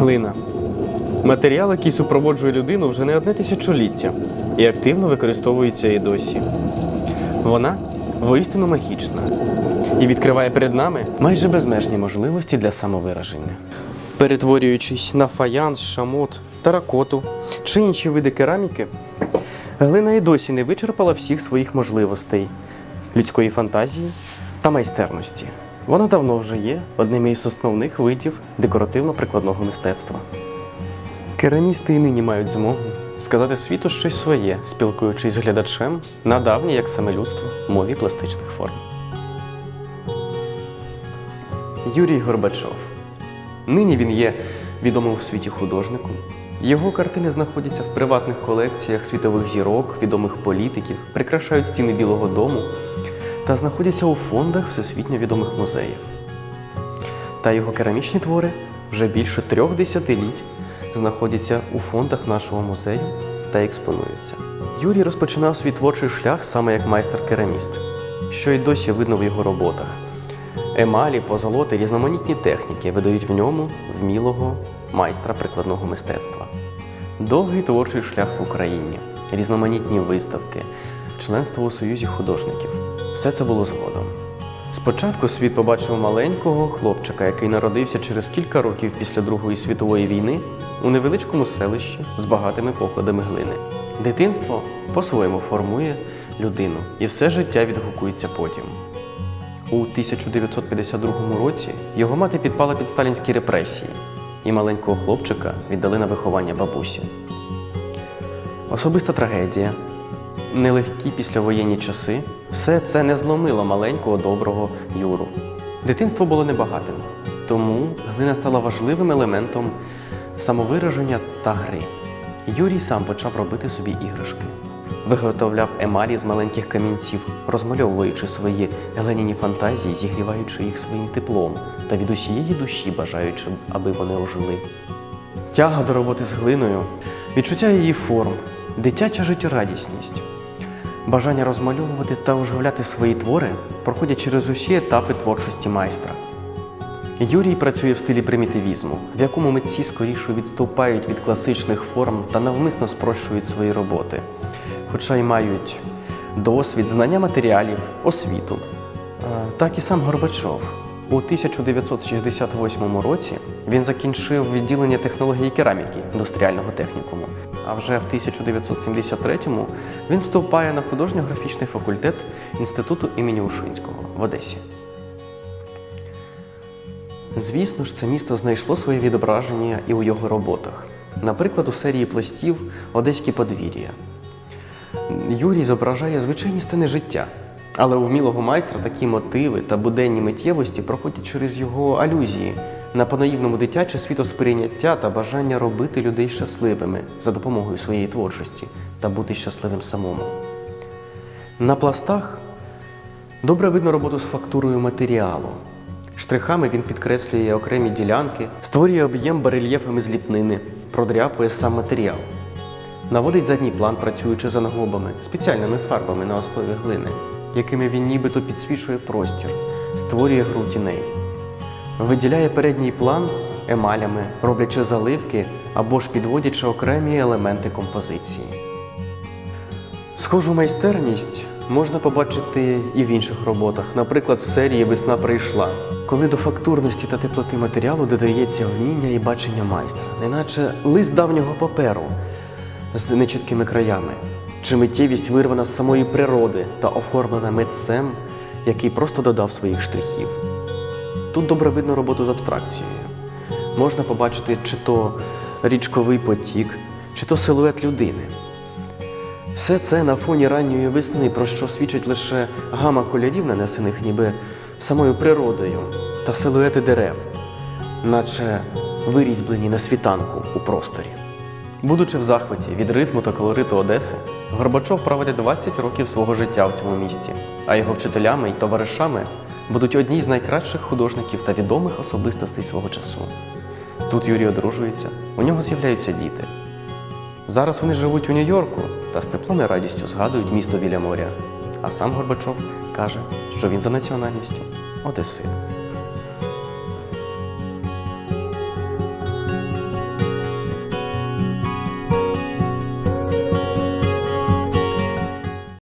Глина. Матеріал, який супроводжує людину вже не одне тисячоліття і активно використовується і досі. Вона воістину магічна і відкриває перед нами майже безмежні можливості для самовираження. Перетворюючись на фаянс, шамот, теракоту чи інші види кераміки, глина і досі не вичерпала всіх своїх можливостей людської фантазії та майстерності. Вона давно вже є одним із основних видів декоративно-прикладного мистецтва. Керамісти і нині мають змогу сказати світу щось своє, спілкуючись з глядачем на давній, як саме людство, мові пластичних форм. Юрій Горбачов. Нині він є відомим у світі художником. Його картини знаходяться в приватних колекціях світових зірок, відомих політиків, прикрашають стіни Білого Дому та знаходяться у фондах всесвітньо відомих музеїв. Та його керамічні твори вже більше трьох десятиліть знаходяться у фондах нашого музею та експонуються. Юрій розпочинав свій творчий шлях саме як майстер-кераміст, що й досі видно в його роботах. Емалі, позолоти, різноманітні техніки видають в ньому вмілого майстра прикладного мистецтва. Довгий творчий шлях в Україні, різноманітні виставки, членство у Союзі художників. Все це було згодом. Спочатку світ побачив маленького хлопчика, який народився через кілька років після Другої світової війни у невеличкому селищі з багатими покладами глини. Дитинство по-своєму формує людину, і все життя відгукується потім. У 1952 році його мати підпала під сталінські репресії, і маленького хлопчика віддали на виховання бабусі. Особиста трагедія, нелегкі післявоєнні часи все це не зломило маленького доброго Юру. Дитинство було небагатим, тому глина стала важливим елементом самовираження та гри. Юрій сам почав робити собі іграшки. Виготовляв емалі з маленьких камінців, розмальовуючи свої глиняні фантазії, зігріваючи їх своїм теплом та від усієї душі бажаючи, аби вони ожили. Тяга до роботи з глиною, відчуття її форм, дитяча життєрадісність, бажання розмальовувати та оживляти свої твори проходять через усі етапи творчості майстра. Юрій працює в стилі примітивізму, в якому митці скоріше відступають від класичних форм та навмисно спрощують свої роботи, хоча й мають досвід, знання матеріалів, освіту. Е, Так і сам Горбачов. У 1968 році він закінчив відділення технології кераміки індустріального технікуму. А вже в 1973-му він вступає на художньо-графічний факультет Інституту імені Ушинського в Одесі. Звісно ж, це місто знайшло своє відображення і у його роботах. Наприклад, у серії пластів Одеські подвір'я. Юрій зображає звичайні стени життя, але у вмілого майстра такі мотиви та буденні миттєвості проходять через його алюзії на понаївному дитяче світосприйняття та бажання робити людей щасливими за допомогою своєї творчості та бути щасливим самому. На пластах добре видно роботу з фактурою матеріалу. Штрихами він підкреслює окремі ділянки, створює об'єм барельєфами з ліпнини, продряпує сам матеріал. Наводить задній план, працюючи за наглобами, спеціальними фарбами на основі глини, якими він нібито підсвічує простір, створює гру тіней. Виділяє передній план емалями, роблячи заливки або ж підводячи окремі елементи композиції. Схожу майстерність можна побачити і в інших роботах, наприклад, в серії Весна прийшла, коли до фактурності та теплоти матеріалу додається вміння і бачення майстра, неначе лист давнього паперу з нечіткими краями, чи миттєвість вирвана з самої природи та оформлена митцем, який просто додав своїх штрихів. Тут добре видно роботу з абстракцією. Можна побачити чи то річковий потік, чи то силует людини. Все це на фоні ранньої весни, про що свідчить лише гама кольорів, нанесених ніби самою природою, та силуети дерев, наче вирізблені на світанку у просторі. Будучи в захваті від ритму та колориту Одеси, Горбачов проводить 20 років свого життя в цьому місті, а його вчителями і товаришами будуть одні з найкращих художників та відомих особистостей свого часу. Тут Юрій одружується, у нього з'являються діти. Зараз вони живуть у Нью-Йорку та з теплом і радістю згадують місто біля моря. А сам Горбачов каже, що він за національністю Одесит.